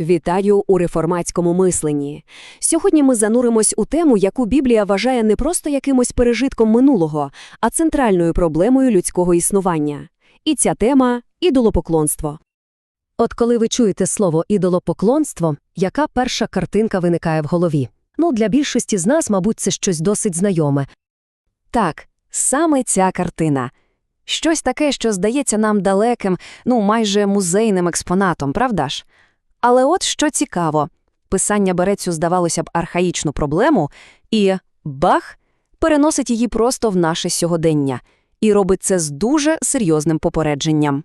Вітаю у реформатському мисленні. Сьогодні ми зануримось у тему, яку Біблія вважає не просто якимось пережитком минулого, а центральною проблемою людського існування. І ця тема – ідолопоклонство. От коли ви чуєте слово ідолопоклонство, яка перша картинка виникає в голові? Ну, для більшості з нас, мабуть, це щось досить знайоме. Так, саме ця картина. Щось таке, що здається нам далеким, ну, майже музейним експонатом, правда ж? Але от що цікаво. Писання бере цю, здавалося б, архаїчну проблему і, бах, переносить її просто в наше сьогодення. І робить це з дуже серйозним попередженням.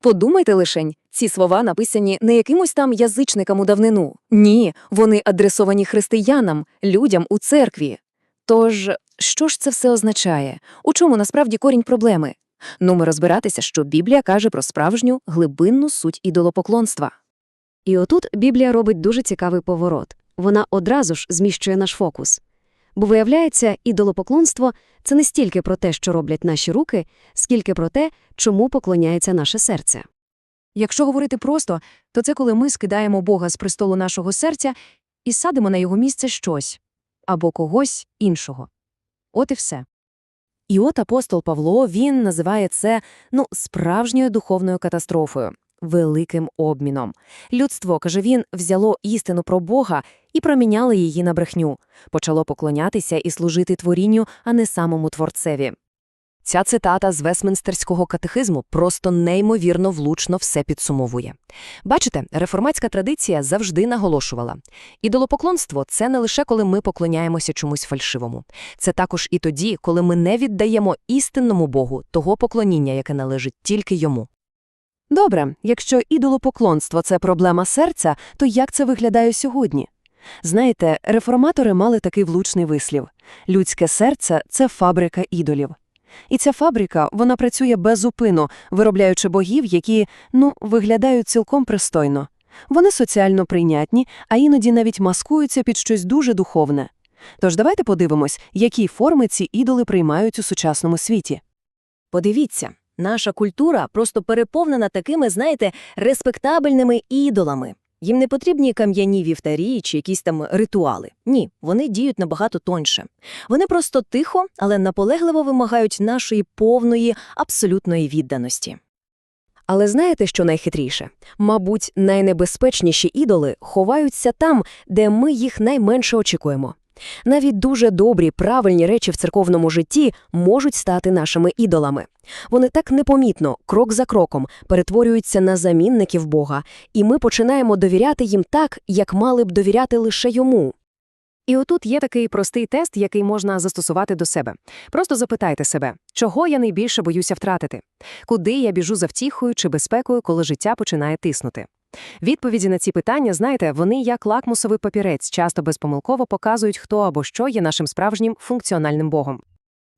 Подумайте лишень, ці слова написані не якимось там язичникам у давнину. Ні, вони адресовані християнам, людям у церкві. Тож, що ж це все означає? У чому насправді корінь проблеми? Ну, ми розбиратися, що Біблія каже про справжню глибинну суть ідолопоклонства. І отут Біблія робить дуже цікавий поворот. Вона одразу ж зміщує наш фокус. Бо, виявляється, ідолопоклонство – це не стільки про те, що роблять наші руки, скільки про те, чому поклоняється наше серце. Якщо говорити просто, то це коли ми скидаємо Бога з престолу нашого серця і садимо на його місце щось або когось іншого. От і все. І от апостол Павло, він називає це, ну, справжньою духовною катастрофою, великим обміном. Людство, каже він, взяло істину про Бога і проміняло її на брехню, почало поклонятися і служити творінню, а не самому творцеві. Ця цитата з Вестмінстерського катехизму просто неймовірно влучно все підсумовує. Бачите, реформатська традиція завжди наголошувала. Ідолопоклонство – це не лише коли ми поклоняємося чомусь фальшивому. Це також і тоді, коли ми не віддаємо істинному Богу того поклоніння, яке належить тільки йому. Добре, якщо ідолопоклонство – це проблема серця, то як це виглядає сьогодні? Знаєте, реформатори мали такий влучний вислів. Людське серце – це фабрика ідолів. І ця фабрика, вона працює безупину, виробляючи богів, які, ну, виглядають цілком пристойно. Вони соціально прийнятні, а іноді навіть маскуються під щось дуже духовне. Тож давайте подивимось, які форми ці ідоли приймають у сучасному світі. Подивіться, наша культура просто переповнена такими, знаєте, респектабельними ідолами. Їм не потрібні кам'яні вівтарі чи якісь там ритуали. Ні, вони діють набагато тоньше. Вони просто тихо, але наполегливо вимагають нашої повної, абсолютної відданості. Але знаєте, що найхитріше? Мабуть, найнебезпечніші ідоли ховаються там, де ми їх найменше очікуємо. Навіть дуже добрі, правильні речі в церковному житті можуть стати нашими ідолами. Вони так непомітно, крок за кроком, перетворюються на замінників Бога, і ми починаємо довіряти їм так, як мали б довіряти лише йому. І отут є такий простий тест, який можна застосувати до себе. Просто запитайте себе, чого я найбільше боюся втратити? Куди я біжу за втіхою чи безпекою, коли життя починає тиснути? Відповіді на ці питання, знаєте, вони як лакмусовий папірець, часто безпомилково показують, хто або що є нашим справжнім функціональним богом.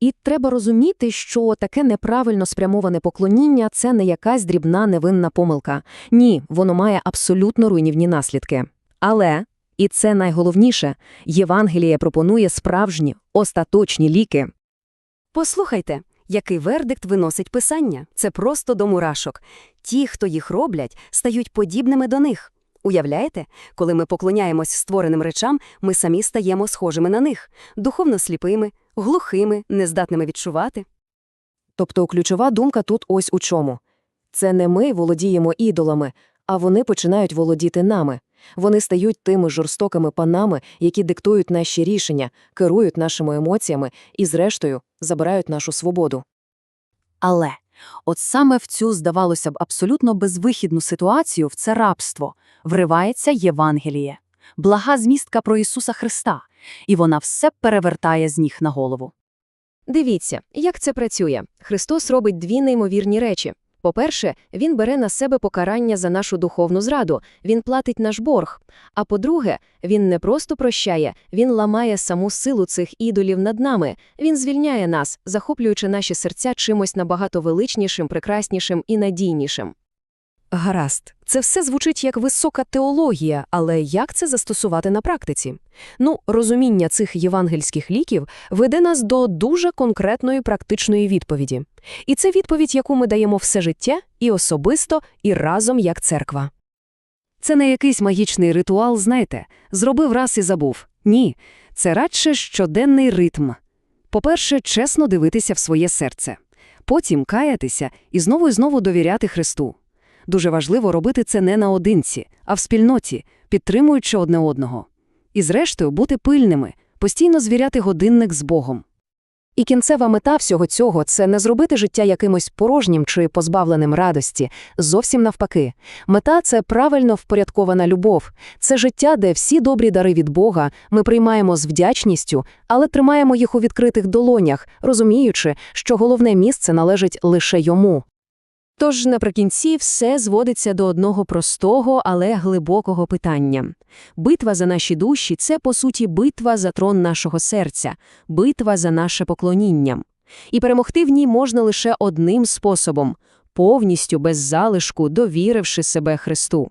І треба розуміти, що таке неправильно спрямоване поклоніння – це не якась дрібна невинна помилка. Ні, воно має абсолютно руйнівні наслідки. Але, і це найголовніше, Євангеліє пропонує справжні, остаточні ліки. Послухайте, який вердикт виносить писання. Це просто до мурашок. Ті, хто їх роблять, стають подібними до них. Уявляєте, коли ми поклоняємось створеним речам, ми самі стаємо схожими на них, духовно сліпими, глухими, нездатними відчувати. Тобто ключова думка тут ось у чому. Це не ми володіємо ідолами, а вони починають володіти нами. Вони стають тими жорстокими панами, які диктують наші рішення, керують нашими емоціями і, зрештою, забирають нашу свободу. Але от саме в цю, здавалося б, абсолютно безвихідну ситуацію, в це рабство, вривається Євангеліє, блага змістка про Ісуса Христа, і вона все перевертає з ніг на голову. Дивіться, як це працює. Христос робить дві неймовірні речі. По-перше, Він бере на себе покарання за нашу духовну зраду, Він платить наш борг. А по-друге, Він не просто прощає, Він ламає саму силу цих ідолів над нами. Він звільняє нас, захоплюючи наші серця чимось набагато величнішим, прекраснішим і надійнішим. Гаразд, це все звучить як висока теологія, але як це застосувати на практиці? Ну, розуміння цих євангельських ліків веде нас до дуже конкретної практичної відповіді. І це відповідь, яку ми даємо все життя, і особисто, і разом як церква. Це не якийсь магічний ритуал, знаєте, зробив раз і забув. Ні, це радше щоденний ритм. По-перше, чесно дивитися в своє серце. Потім каятися і знову і знову довіряти Христу. Дуже важливо робити це не наодинці, а в спільноті, підтримуючи одне одного. І зрештою бути пильними, постійно звіряти годинник з Богом. І кінцева мета всього цього – це не зробити життя якимось порожнім чи позбавленим радості, зовсім навпаки. Мета – це правильно впорядкована любов, це життя, де всі добрі дари від Бога ми приймаємо з вдячністю, але тримаємо їх у відкритих долонях, розуміючи, що головне місце належить лише йому. Тож наприкінці все зводиться до одного простого, але глибокого питання. Битва за наші душі – це, по суті, битва за трон нашого серця, битва за наше поклоніння. І перемогти в ній можна лише одним способом – повністю без залишку довіривши себе Христу.